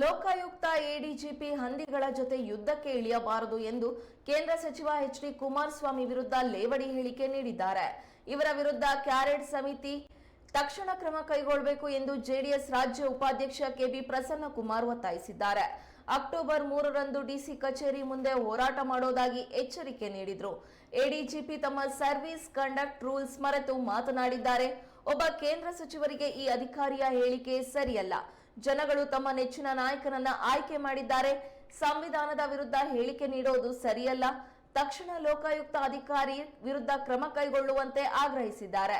Lokayukta ADGP ಹಂದಿಗಳ ಜೊತೆ ಯುದ್ಧಕ್ಕೆ ಇಳಿಯಬಾರದು ಎಂದು ಕೇಂದ್ರ ಸಚಿವ ಎಚ್ ಡಿ ಕುಮಾರಸ್ವಾಮಿ ವಿರುದ್ಧ ಲೇವಡಿ ಹೇಳಿಕೆ ನೀಡಿದ್ದಾರೆ. ಇವರ ವಿರುದ್ಧ ಕ್ಯಾರೆಟ್ ಸಮಿತಿ ತಕ್ಷಣ ಕ್ರಮ ಕೈಗೊಳ್ಳಬೇಕು ಎಂದು ಜೆಡಿಎಸ್ ರಾಜ್ಯ ಉಪಾಧ್ಯಕ್ಷ ಕೆಬಿ ಪ್ರಸನ್ನ ಕುಮಾರ್ ಒತ್ತಾಯಿಸಿದ್ದಾರೆ. ಅಕ್ಟೋಬರ್ ಮೂರರಂದು ಡಿಸಿ ಕಚೇರಿ ಮುಂದೆ ಹೋರಾಟ ಮಾಡೋದಾಗಿ ಎಚ್ಚರಿಕೆ ನೀಡಿದ್ರು. ಎಡಿಜಿಪಿ ತಮ್ಮ ಸರ್ವಿಸ್ ಕಂಡಕ್ಟ್ ರೂಲ್ಸ್ ಮರೆತು ಮಾತನಾಡಿದ್ದಾರೆ. ಒಬ್ಬ ಕೇಂದ್ರ ಸಚಿವರಿಗೆ ಈ ಅಧಿಕಾರಿಯ ಹೇಳಿಕೆ ಸರಿಯಲ್ಲ. ಜನಗಳು ತಮ್ಮ ನೆಚ್ಚಿನ ನಾಯಕನನ್ನ ಆಯ್ಕೆ ಮಾಡಿದ್ದಾರೆ. ಸಂವಿಧಾನದ ವಿರುದ್ಧ ಹೇಳಿಕೆ ನೀಡೋದು ಸರಿಯಲ್ಲ. ತಕ್ಷಣ ಲೋಕಾಯುಕ್ತ ಅಧಿಕಾರಿ ವಿರುದ್ಧ ಕ್ರಮ ಕೈಗೊಳ್ಳುವಂತೆ ಆಗ್ರಹಿಸಿದ್ದಾರೆ.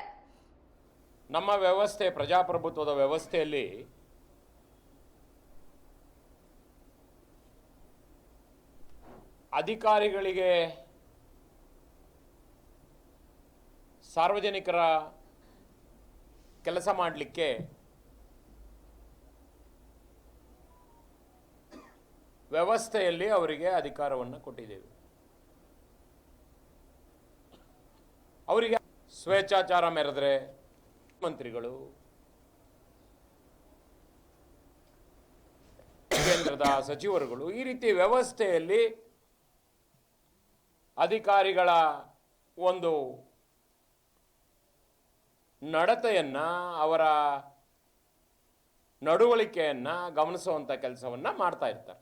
ನಮ್ಮ ವ್ಯವಸ್ಥೆ, ಪ್ರಜಾಪ್ರಭುತ್ವದ ವ್ಯವಸ್ಥೆಯಲ್ಲಿ ಅಧಿಕಾರಿಗಳಿಗೆ ಸಾರ್ವಜನಿಕರ ಕೆಲಸ ಮಾಡಲಿಕ್ಕೆ ವ್ಯವಸ್ಥೆಯಲ್ಲಿ ಅವರಿಗೆ ಅಧಿಕಾರವನ್ನು ಕೊಟ್ಟಿದ್ದೇವೆ. ಅವರಿಗೆ ಸ್ವೇಚ್ಛಾಚಾರ ಮೆರೆದ್ರೆ ಮಂತ್ರಿಗಳು, ಕೇಂದ್ರದ ಸಚಿವರುಗಳು ಈ ರೀತಿ ವ್ಯವಸ್ಥೆಯಲ್ಲಿ ಅಧಿಕಾರಿಗಳ ಒಂದು ನಡತೆಯನ್ನು, ಅವರ ನಡವಳಿಕೆಯನ್ನು ಗಮನಿಸುವಂಥ ಕೆಲಸವನ್ನು ಮಾಡ್ತಾ ಇರ್ತಾರೆ.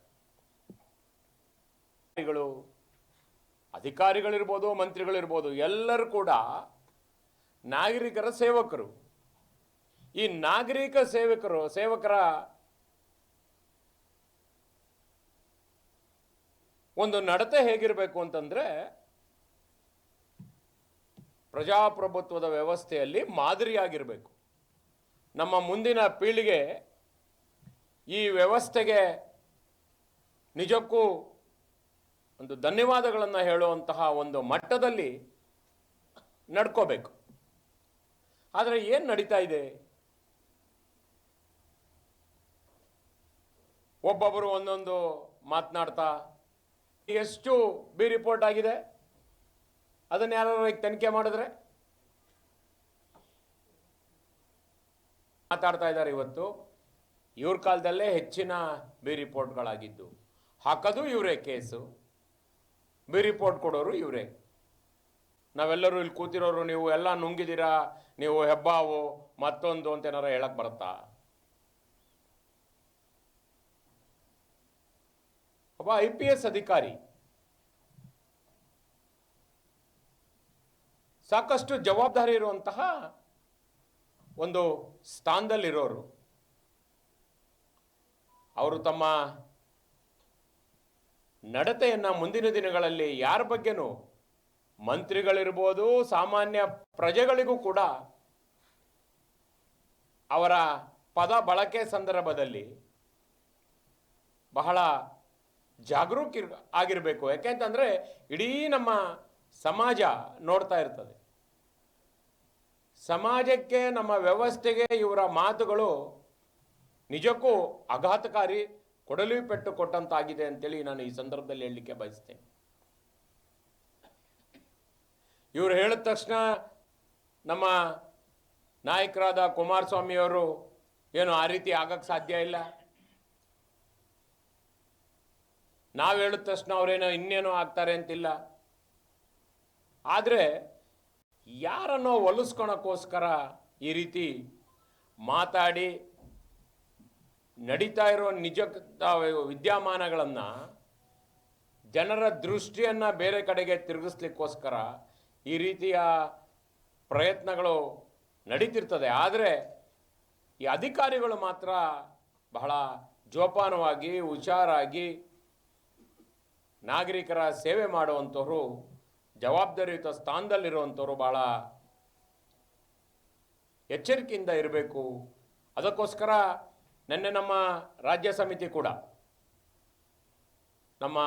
ಅಧಿಕಾರಿಗಳು, ಅಧಿಕಾರಿಗಳಿರ್ಬೋದು, ಮಂತ್ರಿಗಳಿರ್ಬೋದು, ಎಲ್ಲರೂ ಕೂಡ ನಾಗರಿಕರ ಸೇವಕರು. ಈ ನಾಗರಿಕ ಸೇವಕರು, ಸೇವಕರ ಒಂದು ನಡತೆ ಹೇಗಿರಬೇಕು ಅಂತಂದ್ರೆ, ಪ್ರಜಾಪ್ರಭುತ್ವದ ವ್ಯವಸ್ಥೆಯಲ್ಲಿ ಮಾದರಿಯಾಗಿರಬೇಕು. ನಮ್ಮ ಮುಂದಿನ ಪೀಳಿಗೆ ಈ ವ್ಯವಸ್ಥೆಗೆ ನಿಜಕ್ಕೂ ಒಂದು ಧನ್ಯವಾದಗಳನ್ನು ಹೇಳುವಂತಹ ಒಂದು ಮಟ್ಟದಲ್ಲಿ ನಡ್ಕೋಬೇಕು. ಆದರೆ ಏನು ನಡೀತಾ ಇದೆ? ಒಬ್ಬೊಬ್ಬರು ಒಂದೊಂದು ಮಾತನಾಡ್ತಾ, ಎಷ್ಟು ಬಿ ರಿಪೋರ್ಟ್ ಆಗಿದೆ? ಅದನ್ನ ಯಾರು ಈಗ ತನಿಖೆ ಮಾಡಿದ್ರೆ? ಮಾತಾಡ್ತಾ ಇದ್ದಾರೆ ಇವತ್ತು. ಇವ್ರ ಕಾಲದಲ್ಲೇ ಹೆಚ್ಚಿನ ಬಿ ರಿಪೋರ್ಟ್ಗಳಾಗಿದ್ದು. ಹಾಕೋದು ಇವರೇ ಕೇಸು. ಬಿ ರಿಪೋರ್ಟ್ ಕೊಡೋರು ಇವರೇ. ನಾವೆಲ್ಲರೂ ಇಲ್ಲಿ ಕೂತಿರೋರು, ನೀವು ಎಲ್ಲ ನುಂಗಿದ್ದೀರಾ ನೀವು ಹೆಬ್ಬಾವು, ಮತ್ತೊಂದು ಅಂತ ಏನಾರ ಹೇಳಕ್ ಬರುತ್ತಾ? ಒಬ್ಬ ಐ ಪಿ ಎಸ್ ಅಧಿಕಾರಿ. ಸಾಕಷ್ಟು ಜವಾಬ್ದಾರಿ ಇರುವಂತಹ ಒಂದು ಸ್ಥಾನದಲ್ಲಿರೋರು. ಅವರು ತಮ್ಮ ನಡತೆಯನ್ನ ಮುಂದಿನ ದಿನಗಳಲ್ಲಿ ಯಾರ ಬಗ್ಗೆನೂ ಮಂತ್ರಿಗಳಿರ್ಬೋದು, ಸಾಮಾನ್ಯ ಪ್ರಜೆಗಳಿಗೂ ಕೂಡ ಅವರ ಪದ ಬಳಕೆ ಸಂದರ್ಭದಲ್ಲಿ ಬಹಳ ಜಾಗರೂಕ ಆಗಿರಬೇಕು. ಯಾಕೆಂತಂದರೆ ಇಡೀ ನಮ್ಮ ಸಮಾಜ ನೋಡ್ತಾ ಇರ್ತದೆ. ಸಮಾಜಕ್ಕೆ, ನಮ್ಮ ವ್ಯವಸ್ಥೆಗೆ ಇವರ ಮಾತುಗಳು ನಿಜಕ್ಕೂ ಆಘಾತಕಾರಿ ಕೊಡಲಿ ಪೆಟ್ಟು ಕೊಟ್ಟಂತಾಗಿದೆ ಅಂತೇಳಿ ನಾನು ಈ ಸಂದರ್ಭದಲ್ಲಿ ಹೇಳಲಿಕ್ಕೆ ಬಯಸ್ತೇನೆ. ಇವರು ಹೇಳಿದ ತಕ್ಷಣ ನಮ್ಮ ನಾಯಕರಾದ ಕುಮಾರಸ್ವಾಮಿಯವರು ಏನು ಆ ರೀತಿ ಆಗಕ್ಕೆ ಸಾಧ್ಯ ಇಲ್ಲ. ನಾವು ಹೇಳಿದ ತಕ್ಷಣ ಅವರೇನೋ ಇನ್ನೇನೋ ಆಗ್ತಾರೆ ಅಂತಿಲ್ಲ. ಆದರೆ ಯಾರನ್ನೋ ಒಲಿಸ್ಕೊಳಕ್ಕೋಸ್ಕರ ಈ ರೀತಿ ಮಾತಾಡಿ ನಡೀತಾ ಇರೋ ನಿಜ ವಿದ್ಯಮಾನಗಳನ್ನು ಜನರ ದೃಷ್ಟಿಯನ್ನು ಬೇರೆ ಕಡೆಗೆ ತಿರುಗಿಸ್ಲಿಕ್ಕೋಸ್ಕರ ಈ ರೀತಿಯ ಪ್ರಯತ್ನಗಳು ನಡೀತಿರ್ತದೆ. ಆದರೆ ಈ ಅಧಿಕಾರಿಗಳು ಮಾತ್ರ ಬಹಳ ಜೋಪಾನವಾಗಿ, ಹುಷಾರಾಗಿ ನಾಗರಿಕರ ಸೇವೆ ಮಾಡುವಂಥವರು, ಜವಾಬ್ದಾರಿಯುತ ಸ್ಥಾನದಲ್ಲಿರುವಂಥವ್ರು ಭಾಳ ಎಚ್ಚರಿಕೆಯಿಂದ ಇರಬೇಕು. ಅದಕ್ಕೋಸ್ಕರ ನಿನ್ನೆ ನಮ್ಮ ರಾಜ್ಯ ಸಮಿತಿ ಕೂಡ ನಮ್ಮ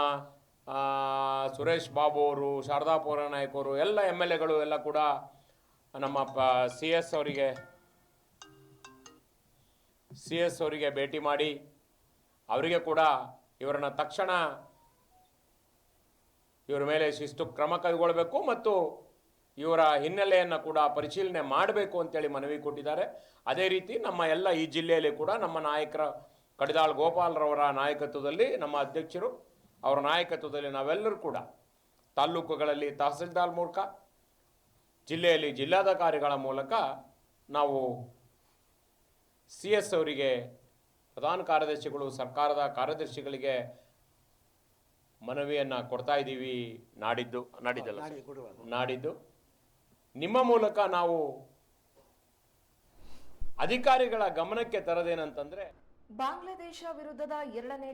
ಸುರೇಶ್ ಬಾಬು ಅವರು, ಶಾರದಾ ಪೌರ ನಾಯಕರು ಎಲ್ಲ ಎಂ ಎಲ್ ಎಗಳು ಎಲ್ಲ ಕೂಡ ನಮ್ಮ ಸಿ ಎಸ್ ಅವರಿಗೆ, ಸಿ ಎಸ್ ಅವರಿಗೆ ಭೇಟಿ ಮಾಡಿ ಅವರಿಗೆ ಕೂಡ ಇವರನ್ನು ತಕ್ಷಣ ಇವರ ಮೇಲೆ ಶಿಸ್ತು ಕ್ರಮ ಕೈಗೊಳ್ಳಬೇಕು ಮತ್ತು ಇವರ ಹಿನ್ನೆಲೆಯನ್ನು ಕೂಡ ಪರಿಶೀಲನೆ ಮಾಡಬೇಕು ಅಂತೇಳಿ ಮನವಿ ಕೊಟ್ಟಿದ್ದಾರೆ. ಅದೇ ರೀತಿ ನಮ್ಮ ಎಲ್ಲ ಈ ಜಿಲ್ಲೆಯಲ್ಲಿ ಕೂಡ ನಮ್ಮ ನಾಯಕರ ಕಡಿದಾಳ್ ಗೋಪಾಲ್ರವರ ನಾಯಕತ್ವದಲ್ಲಿ ನಮ್ಮ ಅಧ್ಯಕ್ಷರು ಅವರ ನಾಯಕತ್ವದಲ್ಲಿ ನಾವೆಲ್ಲರೂ ಕೂಡ ತಾಲ್ಲೂಕುಗಳಲ್ಲಿ ತಹಸೀಲ್ದಾರ್ ಮೂಲಕ ಜಿಲ್ಲೆಯಲ್ಲಿ ಜಿಲ್ಲಾಧಿಕಾರಿಗಳ ಮೂಲಕ ನಾವು ಸಿ ಎಸ್ ಅವರಿಗೆ ಪ್ರಧಾನ ಕಾರ್ಯದರ್ಶಿಗಳು ಸರ್ಕಾರದ ಕಾರ್ಯದರ್ಶಿಗಳಿಗೆ ಮನವಿಯನ್ನು ಕೊಡ್ತಾ ಇದ್ದೀವಿ. ನಾಡಿದ್ದು ನಾಡಿದ್ದಲ್ಲ? ನಾಡಿದ್ದು ನಿಮ್ಮ ಮೂಲಕ ನಾವು ಅಧಿಕಾರಿಗಳ ಗಮನಕ್ಕೆ ತರದೇನಂತಂದ್ರೆ ಬಾಂಗ್ಲಾದೇಶ ವಿರುದ್ಧದ ಎರಡನೇ